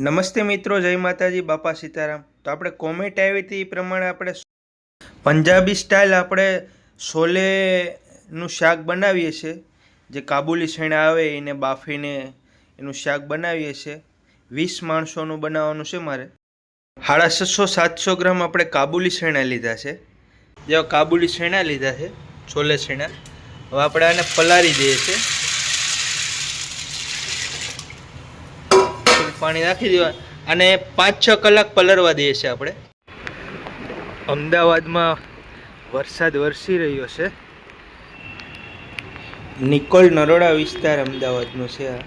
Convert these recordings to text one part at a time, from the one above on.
નમસ્તે મિત્રો, જય માતાજી, બાપા સીતારામ. તો આપણે કોમેન્ટ આવી હતી એ પ્રમાણે આપણે પંજાબી સ્ટાઇલ આપણે છોલેનું શાક બનાવીએ છીએ. જે કાબુલી શેણા આવે એને બાફીને એનું શાક બનાવીએ છીએ. વીસ માણસોનું બનાવવાનું છે મારે. સાડા છસો, સાતસો ગ્રામ આપણે કાબુલી શેણા લીધા છે. જેવા કાબુલી શેણા લીધા છે, છોલે શેણા. હવે આપણે આને પલાળી દઈએ છીએ. પાણી નાખી દેવા અને પાંચ છ કલાક પલળવા દઈએ છીએ આપણે. અમદાવાદમાં વરસાદ વરસી રહ્યો છે. નિકોલ નરોડા વિસ્તાર અમદાવાદનો છે આ.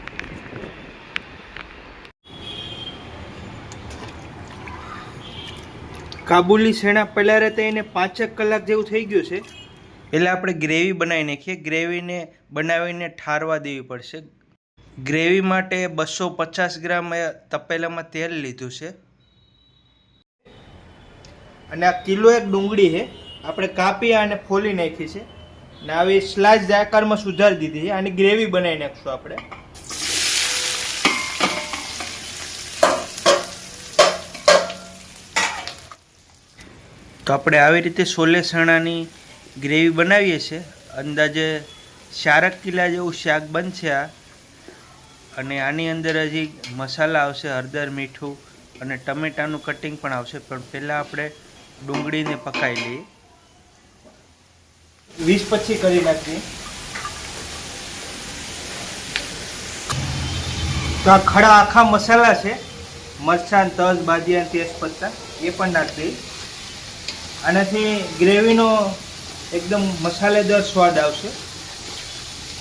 કાબુલી શેણા પહેલાં રહેતા એને પાંચેક કલાક જેવું થઈ ગયું છે. એટલે આપણે ગ્રેવી બનાવી નાખીએ. ગ્રેવીને બનાવીને ઠારવા દેવી પડશે. ગ્રેવી માટે બસો પચાસ ગ્રામ તપેલામાં તેલ લીધું છે. અને આ કિલો એક ડુંગળી છે. આપણે કાપી અને ફોલી નાખી છે. ને આવી સ્લાઇસ આકારમાં સુધારી દીધી છે. આની ગ્રેવી બનાવી નાખશું આપણે. તો આપણે આવી રીતે સોલે સણાની ગ્રેવી બનાવીએ છીએ. અંદાજે ચારક કિલા જેવું શાક બનશે આ. અને આની અંદર હજી મસાલા આવશે હળદર મીઠું અને ટમેટાનું કટિંગ પણ આવશે. પણ પહેલાં આપણે ડુંગળીને પકાવી લઈએ. વીસ પછી કરી નાખીએ. તો આ ખડા આખા મસાલા છે. મરચાં તજ બાદિયા તેજપત્તા એ પણ નાખી આનાથી ગ્રેવીનો એકદમ મસાલેદાર સ્વાદ આવશે.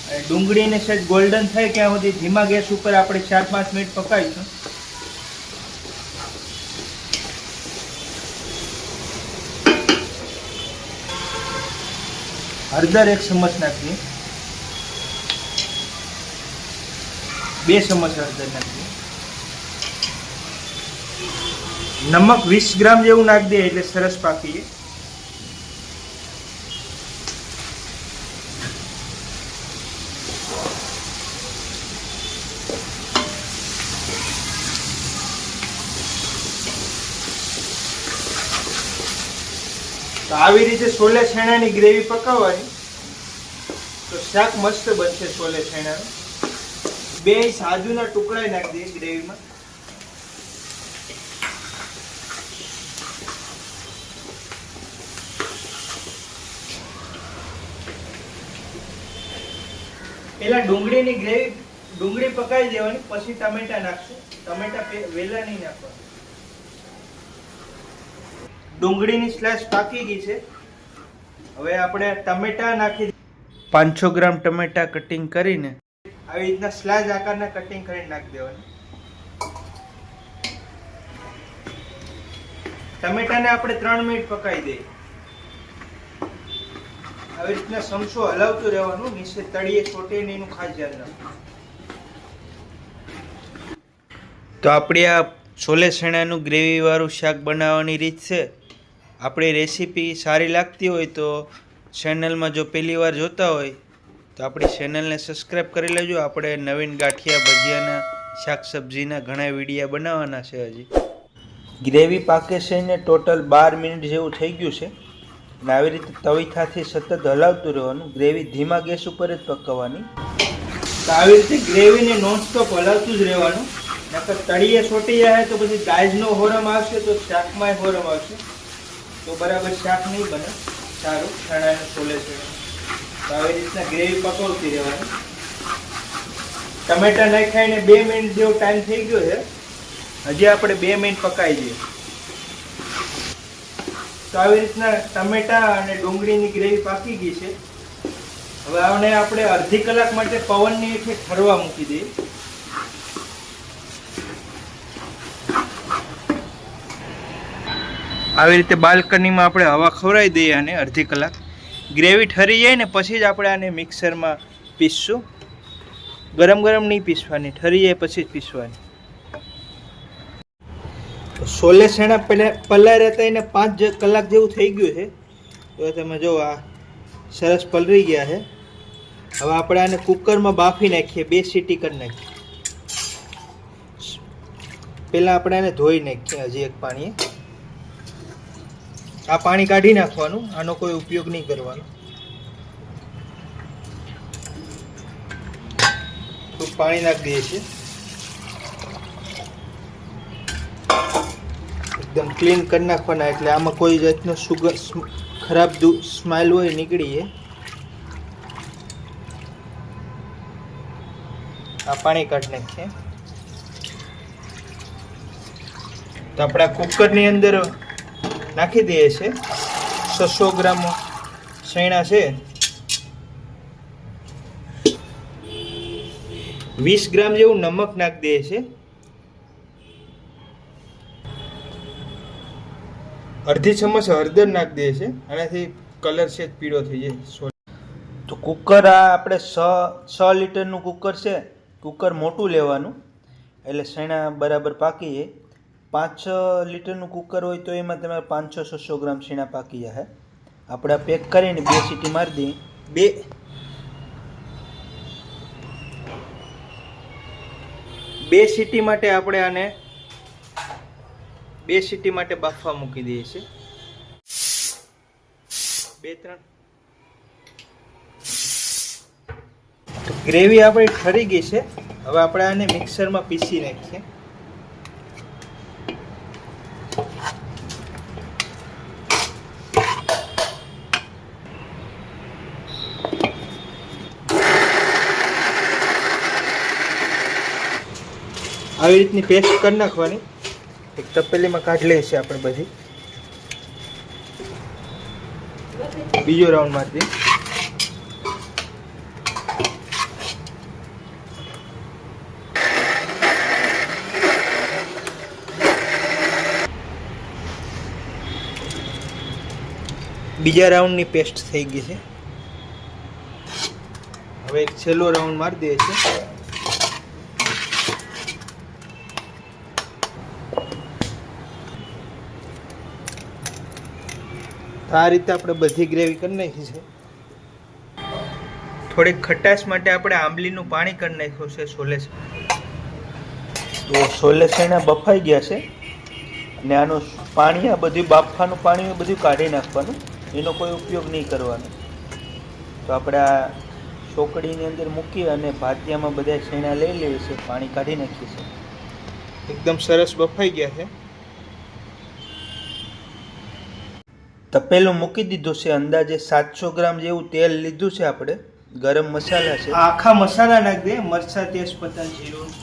ડુંગળીને સહેજ ગોલ્ડન થાય ત્યાં સુધી ધીમા ગેસ ઉપર આપણે ચાર પાંચ મિનિટ પકાવીશું. હળદર એક ચમચ નાખીએ. બે ચમચ હળદર નાખીએ. નમક વીસ ગ્રામ જેવું નાખી દઈએ એટલે સરસ પાકીએ. તો આવી રીતે છોલે છેણાની ગ્રેવી પકાવવાની તો શાક મસ્ત બનશે છોલે છેણાનું. બે સાજુના ટુકડા નાખી દઈએ ગ્રેવીમાં. પેલા ડુંગળીની ગ્રેવી, ડુંગળી પકાવી દેવાની, પછી ટમેટા નાખશું. ટમેટા વહેલા નહીં નાખવા ડુંગળીની સ્લાઇસ પાકી ગઈ છે. હવે આપણે ટમેટા નાખી પાંચસો ગ્રામ ટમેટા કટિંગ કરીને આવી રીતના સ્લાઇસ આકારના કટિંગ કરીને નાખી દેવાની. ટમેટાને આપણે ત્રણ મિનિટ પકાવી દઈએ. આવી રીતના સમસો હલાવતું રહેવાનું નીચે તળીએ ચોટે નહીં એનું ખાસ ધ્યાન રાખવું. તો આપણી આ છોલે ચણાનું ગ્રેવીવાળું શાક બનાવવાની રીત છે? આપણી રેસીપી સારી લાગતી હોય તો ચેનલમાં જો પહેલી વાર જોતા હોય, તો આપણી ચેનલને સબસ્ક્રાઈબ કરી લેજો. આપણે નવીન ગાંઠિયા, ભજીયાના શાક સબ્જીના ઘણા વિડીયા બનાવવાના છે હજી. ગ્રેવી પાકે છે ને ટોટલ બાર મિનિટ જેવું થઈ ગયું છે. અને આવી રીતે તવીથાથી સતત હલાવતું રહેવાનું. ગ્રેવી ધીમા ગેસ ઉપર જ પકવવાની. તો આવી રીતે ગ્રેવીને નોનસ્ટોપ હલાવતું જ રહેવાનું. નકર તળીએ છોટી જાય તો પછી દાજનો હોરમ આવશે, તો શાકમાં હોરમ આવશે. તો બરાબર શાક નહીં બને. સારું ચણાને છોલે છે. તો આવી રીતના ગ્રેવી પકવતી રહેવાની. ટમેટા નાખાઈને બે મિનિટ જેવો ટાઈમ થઈ ગયો છે. હજી આપણે બે મિનિટ પકાવી દઈએ તો આવી રીતના ટમેટા અને ડુંગળીની ગ્રેવી પાકી ગઈ છે. હવે આને આપણે અડધી કલાક માટે પવનની હેઠે ઠરવા મૂકી દઈએ. આવી રીતે બાલ્કનીમાં આપણે હવા ખવડાવી દઈએ આને અડધી કલાક ગ્રેવી ઠરી જાય ને પછી જ આપણે આને મિક્સરમાં પીસશું. ગરમ ગરમ નહીં પીસવાની, ઠરી જાય પછી જ પીસવાની. સોલે સેણા પલાય પલાળ રહેતા એને પાંચ કલાક જેવું થઈ ગયું છે. તો તમે જો આ સરસ પલળી ગયા છે. હવે આપણે આને કુકરમાં બાફી નાખીએ, બે સીટી કરી નાખીએ. પહેલાં આપણે એને ધોઈ નાખીએ, હજી એક પાણીએ. આ પાણી કાઢી નાખવાનું, આનો કોઈ ઉપયોગ નહીં કરવાનો. થોડું પાણી નાખી દઈએ છીએ. એકદમ ક્લીન કરી નાખવાના, એટલે આમાં કોઈ જાતનો સુગર ખરાબ સ્માઇલ હોય નીકળીએ આ પાણી કાઢી નાખીએ. તો આપણા કુકરની અંદર નાખી દઈએ છીએ છસો ગ્રામ શેણા છે. વીસ ગ્રામ જેવું નમક નાખી દઈએ છે. અડધી ચમચ હળદર નાખી દઈએ છે. આનાથી કલર છે પીળો થઈ જાય. તો કુકર આ આપણે છ છ લીટરનું કુકર છે. કુકર મોટું લેવાનું. એટલે શેણા બરાબર પાકી જાય પાંચ છ લીટરનું કુકર હોય તો એમાં તમારે પાંચસો છસો ગ્રામ શીણા પાકી જશે. આપણે પેક કરીને બે સીટી મારી દઈએ. બે. બે સીટી માટે આપણે આને બે સીટી માટે બાફવા મૂકી દઈએ છીએ. બે, ત્રણ. ગ્રેવી આપણી ઠરી ગઈ છે. હવે આપણે આને મિક્સરમાં પીસી નાખીએ. આવી રીતની પેસ્ટ કરી નાખવાની. એક તપેલીમાં કાઢી લઈએ છીએ આપણે બધી. બીજો રાઉન્ડ મારી દઈએ બીજા રાઉન્ડની પેસ્ટ થઈ ગઈ છે. હવે એક છેલ્લો રાઉન્ડ મારી દઈએ છે તો આ રીતે આપણે બધી ગ્રેવી કરી નાખી છે. થોડીક ખટાશ માટે આપણે આંબલીનું પાણી કરી નાખ્યું છે સોલે તો સોલે શેણા બફાઈ ગયા છે. અને આનું પાણી, આ બધું બાફવાનું પાણી બધું કાઢી નાખવાનું. એનો કોઈ ઉપયોગ નહીં કરવાનો. તો આપણે આ ચોકડીની અંદર મૂકી અને ભાતિયામાં બધા શેણા લઈ લઈએ છીએ, પાણી કાઢી નાખીએ છીએ. એકદમ સરસ બફાઈ ગયા છે. તપેલું મૂકી દીધું છે અંદાજે સાતસો ગ્રામ જેવું તેલ લીધું છે આપણે. ગરમ મસાલા છે. આખા મસાલા નાખી દે મરચા તેજપત્તા જીરું.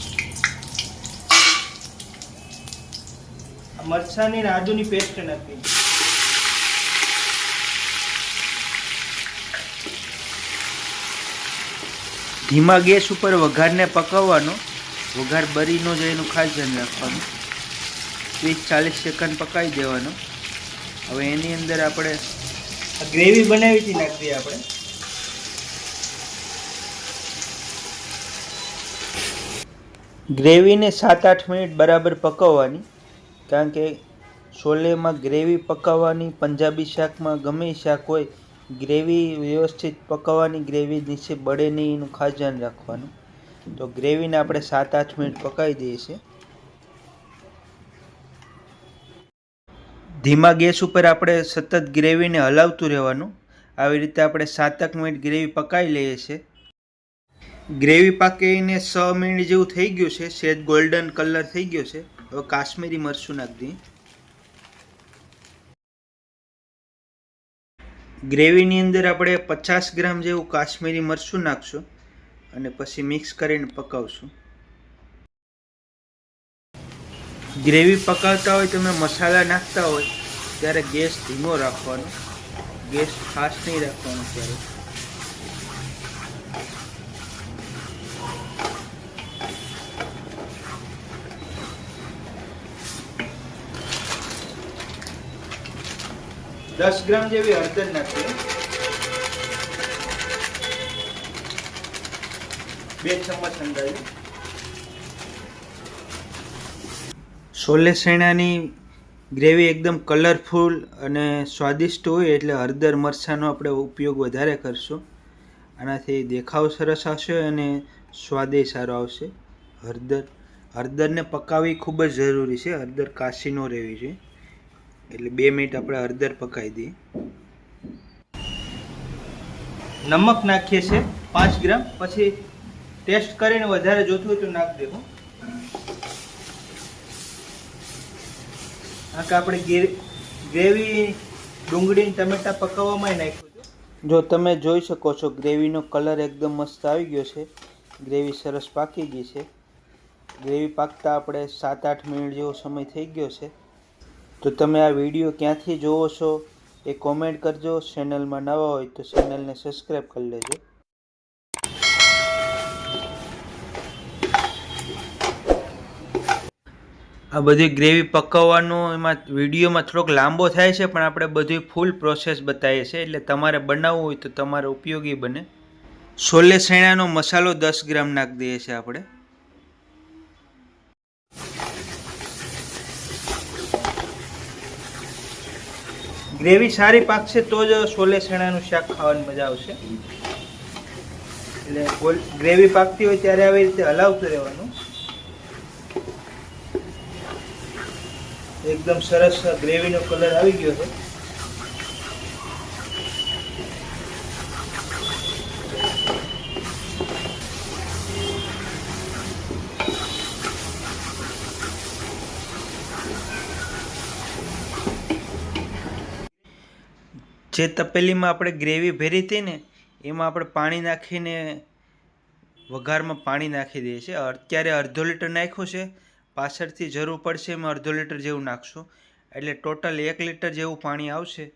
મરચાની ને આદુની પેસ્ટ નાખી. ધીમા ગેસ ઉપર વઘારને પકાવવાનો. વઘાર બરી ન જાય એનું ખાસ ધ્યાન રાખવાનું. ત્રીસ ચાલીસ સેકન્ડ પકાવી દેવાનો. હવે એની અંદર આપણે ગ્રેવી બનાવી હતી નાખી આપણે. ગ્રેવીને સાત આઠ મિનિટ બરાબર પકવવાની કારણ કે છોલેમાં ગ્રેવી પકાવવાની પંજાબી શાકમાં ગમે એ શાક હોય ગ્રેવી વ્યવસ્થિત પકાવવાની ગ્રેવી નીચે બળે નહીં એનું ખાસ ધ્યાન રાખવાનું. તો ગ્રેવીને આપણે સાત આઠ મિનિટ પકાવી દઈએ છીએ. ધીમા ગેસ ઉપર આપણે સતત ગ્રેવીને હલાવતું રહેવાનું. આવી રીતે આપણે સાતક મિનિટ ગ્રેવી પકાવી લઈએ છીએ. ગ્રેવી પાકીને છ મિનિટ જેવું થઈ ગયું છે. સેજ ગોલ્ડન કલર થઈ ગયો છે. હવે કાશ્મીરી મરચું નાખી ગ્રેવીની અંદર આપણે પચાસ ગ્રામ જેવું કાશ્મીરી મરચું નાખશું અને પછી મિક્સ કરીને પકાવશું. ગ્રેવી પકાવતા હોય, તમે મસાલા નાખતા હોય, ત્યારે ગેસ ધીમો રાખવાનો. ગેસ ફાસ્ટ નહીં રાખવાનો ત્યારે દસ ગ્રામ જેવી હળદર નાખીએ બે ચમચ અંદાજે. સોલે શેણાની ગ્રેવી એકદમ કલરફુલ અને સ્વાદિષ્ટ હોય એટલે હળદર મરચાંનો આપણે ઉપયોગ વધારે કરશું. આનાથી દેખાવ સરસ આવશે અને સ્વાદે સારો આવશે. હળદર, હળદરને પકાવવી ખૂબ જ જરૂરી છે. હળદર કાશી ન રહેવી છે એટલે બે મિનિટ આપણે હળદર પકાવી દઈએ. નમક નાખીએ છીએ પાંચ ગ્રામ. પછી ટેસ્ટ કરીને વધારે જોતું હોય તો નાખ દેવું. આ કે આપણે ગ્રેવી ડુંગળી ટમેટા પકાવવામાં નાખ્યું છે. જો તમે જોઈ શકો છો, ગ્રેવીનો કલર એકદમ મસ્ત આવી ગયો છે. ગ્રેવી સરસ પાકી ગઈ છે. ગ્રેવી પાકતા આપણે સાત આઠ મિનિટ જેવો સમય થઈ ગયો છે. તો તમે આ વીડિયો ક્યાંથી જોવો છો એ કોમેન્ટ કરજો. ચેનલમાં નવા હોય તો ચેનલને સબસ્ક્રાઈબ કરી લેજો. આ બધી ગ્રેવી પકવવાનું એમાં વિડીયોમાં થોડોક લાંબો થાય છે, પણ આપણે બધી ફૂલ પ્રોસેસ બતાવીએ છીએ. એટલે તમારે બનાવવું હોય તો તમારે ઉપયોગી બને. છોલે શેણાનો મસાલો દસ ગ્રામ નાખી દઈએ છીએ આપણે. ગ્રેવી સારી પાકશે તો જ છોલે શેણાનું શાક ખાવાની મજા આવશે. એટલે ગ્રેવી પાકતી હોય ત્યારે આવી રીતે હલાવતું રહેવાનું. એકદમ સરસ ગ્રેવીનો કલર આવી ગયો છે. જે તપેલીમાં આપણે ગ્રેવી ભેરી હતી ને, એમાં આપણે પાણી નાખીને વઘારમાં પાણી નાખી દઈએ છીએ. અત્યારે અડધો લીટર નાખ્યું છે. પાછળથી જરૂર પડશે એમાં અડધો લીટર જેવું નાખશું. એટલે ટોટલ એક લીટર જેવું પાણી આવશે.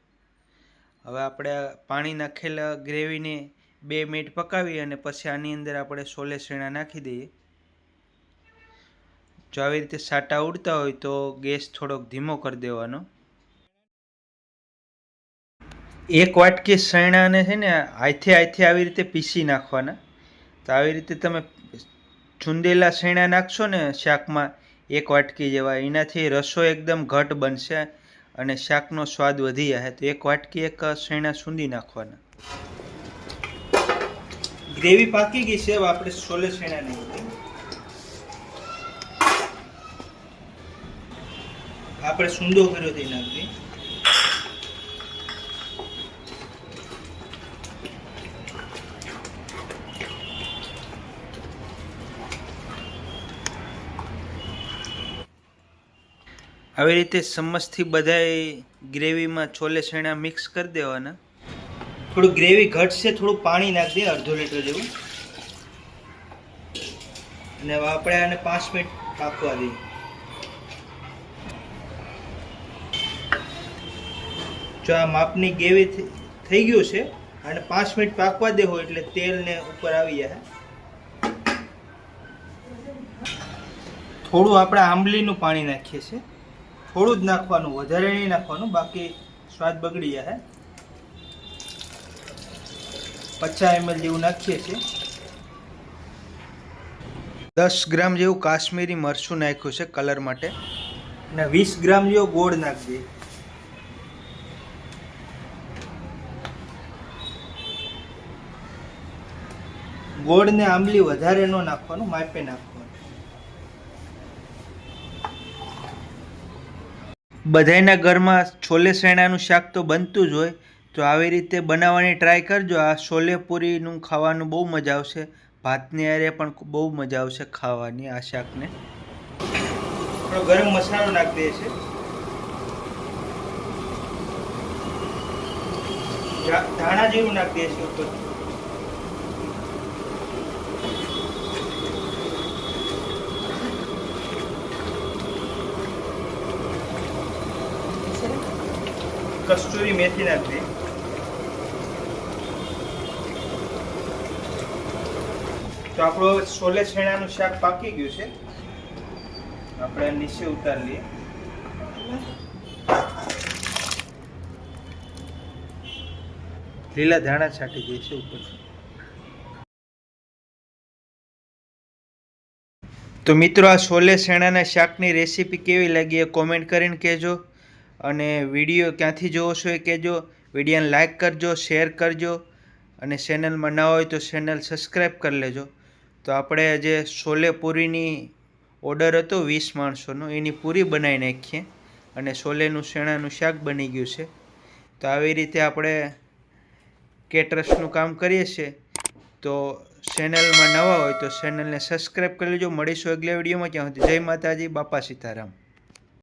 હવે આપણે પાણી નાખેલા ગ્રેવીને બે મિનિટ પકાવી અને પછી આની અંદર આપણે સોલે શેણા નાખી દઈએ. જો આવી રીતે સાટા ઉડતા હોય તો ગેસ થોડોક ધીમો કરી દેવાનો. એક વાટકી શેણાને છે ને હાથે હાથે આવી રીતે પીસી નાખવાના. તો આવી રીતે તમે ચૂંદેલા શેણા નાખશો ને શાકમાં એક વાટકી જેવા. એનાથી રસો એકદમ ઘટ બનશે અને શાકનો સ્વાદ વધી જશે તો એક વાટકી એક શેણા સૂંદી નાખવાના. ગ્રેવી પાકી ગઈ છે. આપણે સોલે શેણા નહીં આપણે સૂંદો કર્યો તે નાખી આવી રીતે ચમચથી બધાય ગ્રેવીમાં છોલે છેણા મિક્સ કરી દેવાના. થોડું ગ્રેવી ઘટશે, થોડું પાણી નાખી દે, અડધો લીટર જેવું. અને આપણે આને પાંચ મિનિટ પાકવા દઈએ. જો આ માપની ગ્રેવી થઈ ગયું છે અને પાંચ મિનિટ પાકવા દેવો એટલે તેલને ઉપર આવી જાય. થોડું આપણે આંબલીનું પાણી નાખીએ છીએ. થોડું જ નાખવાનું વધારે નહીં નાખવાનું બાકી સ્વાદ બગડી જાય. પચાસ એમએલ જેવું નાખીએ છીએ. દસ ગ્રામ જેવું કાશ્મીરી મરચું નાખ્યું છે કલર માટે. અને વીસ ગ્રામ જેવો ગોળ નાખી દઈએ. ગોળ ને આંબલી વધારે ન નાખવાનું માપે નાખવાનું. બધાયના ઘરમાં છોલે શેણાનું શાક તો બનતું જ હોય, તો આવી રીતે બનાવવાની ટ્રાય કરજો. આ છોલે પૂરીનું ખાવાનું બહુ મજા આવશે. ભાતની આરે પણ બહુ મજા આવશે ખાવાની આ શાકને. થોડો ગરમ મસાલો નાખી દઈએ છે. ધાણા જેવું નાખી દઈએ છે ઉપર. કસ્તુરી મેથી નાખી તો આપણું છોલે છેણાનું શાક પાકી ગયું છે. આપણે નીચે ઉતારી લઈએ લીલા ધાણા છાંટી દે છે ઉપર. તો મિત્રો, આ છોલે શેણાના શાકની રેસીપી કેવી લાગી એ કોમેન્ટ કરીને કહેજો. અને વીડિયો ક્યાંથી જોવો છો એ કહેજો. વિડીયોને લાઇક કરજો, શેર કરજો અને ચેનલમાં ન હોય તો ચેનલ સબસ્ક્રાઈબ કરી લેજો. તો આપણે જે સોલે પૂરીની ઓર્ડર હતો વીસ માણસોનો, એની પૂરી બનાવી નાખીએ અને સોલેનું શેણાનું શાક બની ગયું છે. તો આવી રીતે આપણે કેટરસનું કામ કરીએ છીએ. તો ચેનલમાં નવા હોય તો ચેનલને સબસ્ક્રાઈબ કરી લેજો. મળીશું અગલા વિડીયોમાં. ત્યાં સુધી જય માતાજી, બાપા સીતારામ.